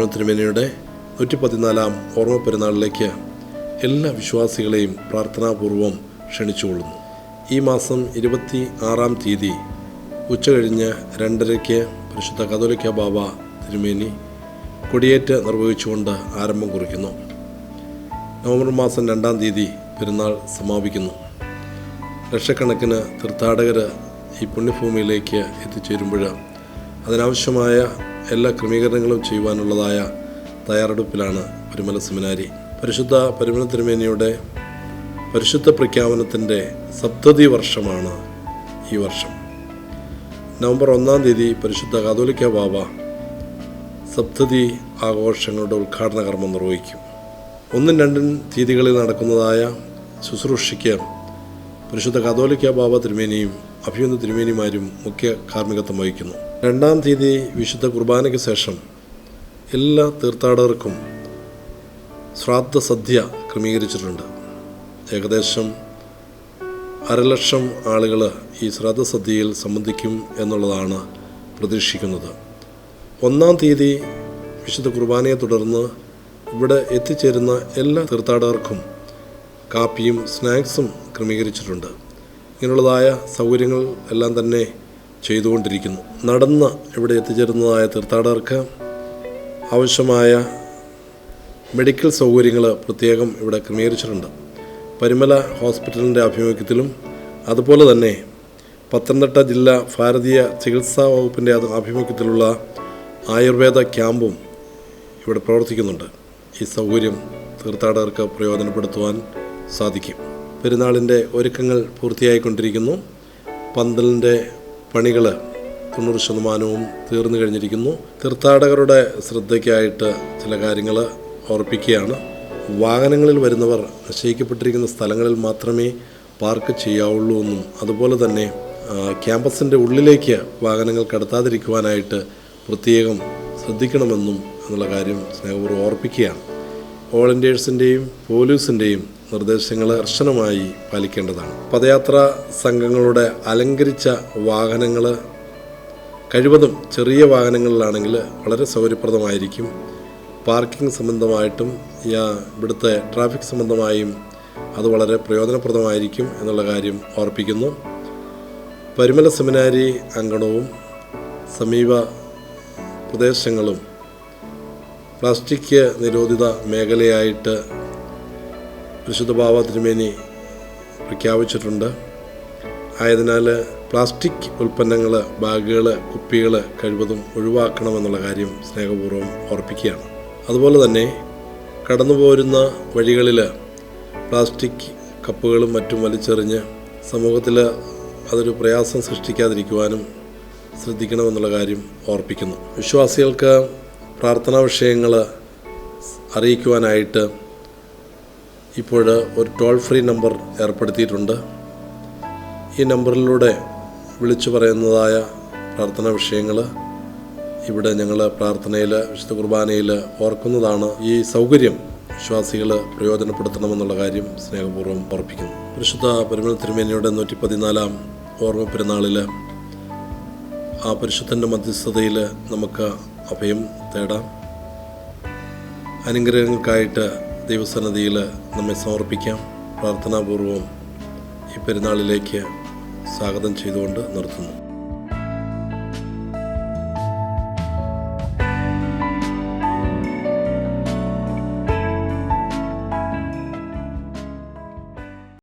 പരിമള തിരുമേനിയുടെ നൂറ്റി പതിനാലാം ഓർമ്മ പെരുന്നാളിലേക്ക് എല്ലാ വിശ്വാസികളെയും പ്രാർത്ഥനാപൂർവം ക്ഷണിച്ചുകൊള്ളുന്നു. ഈ മാസം ഇരുപത്തി ആറാം തീയതി ഉച്ച കഴിഞ്ഞ് രണ്ടരയ്ക്ക് പരിശുദ്ധ കതോലിക്ക ബാബ തിരുമേനി കൊടിയേറ്റ് നിർവഹിച്ചുകൊണ്ട് ആരംഭം കുറിക്കുന്നു. നവംബർ മാസം രണ്ടാം തീയതി പെരുന്നാൾ സമാപിക്കുന്നു. ലക്ഷക്കണക്കിന് തീർത്ഥാടകർ ഈ പുണ്യഭൂമിയിലേക്ക് എത്തിച്ചേരുമ്പോൾ അതിനാവശ്യമായ എല്ലാ ക്രമീകരണങ്ങളും ചെയ്യുവാനുള്ളതായ തയ്യാറെടുപ്പിലാണ് പരിമല സെമിനാരി. പരിശുദ്ധ പരിമല തിരുമേനിയുടെ പരിശുദ്ധ പ്രഖ്യാപനത്തിന്റെ സപ്തതി വർഷമാണ് ഈ വർഷം. നവംബർ ഒന്നാം തീയതി പരിശുദ്ധ കാതോലിക്ക ബാബ സപ്തതി ആഘോഷങ്ങളുടെ ഉദ്ഘാടന കർമ്മം നിർവഹിക്കും. ഒന്നും രണ്ടും തീയതികളിൽ നടക്കുന്നതായ ശുശ്രൂഷയ്ക്ക് പരിശുദ്ധ കാതോലിക്ക ബാബ തിരുമേനിയും അഭിയന്ത തിരുമേനിമാരും മുഖ്യ കാർമ്മികത്വം വഹിക്കുന്നു. രണ്ടാം തീയതി വിശുദ്ധ കുർബാനയ്ക്ക് ശേഷം എല്ലാ തീർത്ഥാടകർക്കും ശ്രാദ്ധ സദ്യ ക്രമീകരിച്ചിട്ടുണ്ട്. ഏകദേശം അരലക്ഷം ആളുകൾ ഈ ശ്രാദ്ധ സദ്യയിൽ സംബന്ധിക്കും എന്നുള്ളതാണ് പ്രതീക്ഷിക്കുന്നത്. ഒന്നാം തീയതി വിശുദ്ധ കുർബാനയെ തുടർന്ന് ഇവിടെ എത്തിച്ചേരുന്ന എല്ലാ തീർത്ഥാടകർക്കും കാപ്പിയും സ്നാക്സും ക്രമീകരിച്ചിട്ടുണ്ട്. ഇങ്ങനെയുള്ളതായ സൗകര്യങ്ങൾ എല്ലാം തന്നെ ചെയ്തുകൊണ്ടിരിക്കുന്നു. നടന്ന് ഇവിടെ എത്തിച്ചേരുന്നതായ തീർത്ഥാടകർക്ക് ആവശ്യമായ മെഡിക്കൽ സൗകര്യങ്ങൾ പ്രത്യേകം ഇവിടെ ക്രമീകരിച്ചിട്ടുണ്ട്. പരിമല ഹോസ്പിറ്റലിന്റെ ആഭിമുഖ്യത്തിലും അതുപോലെ തന്നെ പത്തനംതിട്ട ജില്ലാ ഭാരതീയ ചികിത്സാ വകുപ്പിന്റെ ആഭിമുഖ്യത്തിലുള്ള ആയുർവേദ ക്യാമ്പും ഇവിടെ പ്രവർത്തിക്കുന്നുണ്ട്. ഈ സൗകര്യം തീർത്ഥാടകർക്ക് പ്രയോജനപ്പെടുത്തുവാൻ സാധിക്കും. പെരുന്നാളിന്റെ ഒരുക്കങ്ങൾ പൂർത്തിയായിക്കൊണ്ടിരിക്കുന്നു. പന്തലിന്റെ പണികൾ തൊണ്ണൂറ് ശതമാനവും തീർന്നു കഴിഞ്ഞിരിക്കുന്നു. തീർത്ഥാടകരുടെ ശ്രദ്ധയ്ക്കായിട്ട് ചില കാര്യങ്ങൾ ഓർപ്പിക്കുകയാണ്. വാഹനങ്ങളിൽ വരുന്നവർ നിശ്ചയിക്കപ്പെട്ടിരിക്കുന്ന സ്ഥലങ്ങളിൽ മാത്രമേ പാർക്ക് ചെയ്യാവുള്ളൂ എന്നും അതുപോലെ തന്നെ ക്യാമ്പസിന്റെ ഉള്ളിലേക്ക് വാഹനങ്ങൾ കടത്താതിരിക്കുവാനായിട്ട് പ്രത്യേകം ശ്രദ്ധിക്കണമെന്നും എന്നുള്ള കാര്യം സ്നേഹപൂർവം ഓർപ്പിക്കുകയാണ്. വോളണ്ടിയേഴ്സിന്റെയും പോലീസിന്റെയും നിർദ്ദേശങ്ങൾ കർശനമായി പാലിക്കേണ്ടതാണ്. പദയാത്ര സംഘങ്ങളുടെ അലങ്കരിച്ച വാഹനങ്ങൾ കഴിവതും ചെറിയ വാഹനങ്ങളിലാണെങ്കിൽ വളരെ സൗകര്യപ്രദമായിരിക്കും. പാർക്കിംഗ് സംബന്ധമായിട്ടും ഇവിടുത്തെ ട്രാഫിക് സംബന്ധമായും അത് വളരെ പ്രയോജനപ്രദമായിരിക്കും എന്നുള്ള കാര്യം ഓർപ്പിക്കുന്നു. പരിമല സെമിനാരി അങ്കണവും സമീപ പ്രദേശങ്ങളും പ്ലാസ്റ്റിക് നിരോധിത മേഖലയായിട്ട് പരിശുദ്ധ ബാബ തിരുമേനി പ്രഖ്യാപിച്ചിട്ടുണ്ട്. ആയതിനാൽ പ്ലാസ്റ്റിക് ഉൽപ്പന്നങ്ങൾ ബാഗുകൾ കുപ്പികൾ കഴിവതും ഒഴിവാക്കണമെന്നുള്ള കാര്യം സ്നേഹപൂർവം ഓർപ്പിക്കുകയാണ്. അതുപോലെ തന്നെ കടന്നു പോരുന്ന വഴികളിൽ പ്ലാസ്റ്റിക് കപ്പുകളും മറ്റും വലിച്ചെറിഞ്ഞ് സമൂഹത്തിൽ അതൊരു പ്രയാസം സൃഷ്ടിക്കാതിരിക്കുവാനും ശ്രദ്ധിക്കണമെന്നുള്ള കാര്യം ഓർപ്പിക്കുന്നു. വിശ്വാസികൾക്ക് പ്രാർത്ഥനാ വിഷയങ്ങൾ അറിയിക്കുവാനായിട്ട് ഇപ്പോൾ ഒരു ടോൾ ഫ്രീ നമ്പർ ഏർപ്പെടുത്തിയിട്ടുണ്ട്. ഈ നമ്പറിലൂടെ വിളിച്ചു പറയുന്നതായ പ്രാർത്ഥനാ വിഷയങ്ങൾ ഇവിടെ ഞങ്ങൾ പ്രാർത്ഥനയിൽ വിശുദ്ധ കുർബാനയിൽ ഓർക്കുന്നതാണ് ഈ സൗകര്യം വിശ്വാസികൾ പ്രയോജനപ്പെടുത്തണമെന്നുള്ള കാര്യം സ്നേഹപൂർവം ഓർപ്പിക്കുന്നു. പരിശുദ്ധ പരിമള തിരുമേനിയുടെ നൂറ്റി പതിനാലാം ഓർമ്മ പെരുന്നാളിൽ ആ പരിശുദ്ധന്റെ മധ്യസ്ഥതയിൽ നമുക്ക് അഭയം തേടാം. അനുഗ്രഹങ്ങൾക്കായിട്ട് ദൈവസന്നതിയിൽ നമ്മെ സമർപ്പിക്കാം. പ്രാർത്ഥനാപൂർവം ഈ പെരുന്നാളിലേക്ക് സ്വാഗതം ചെയ്തുകൊണ്ട് നിർത്തുന്നു.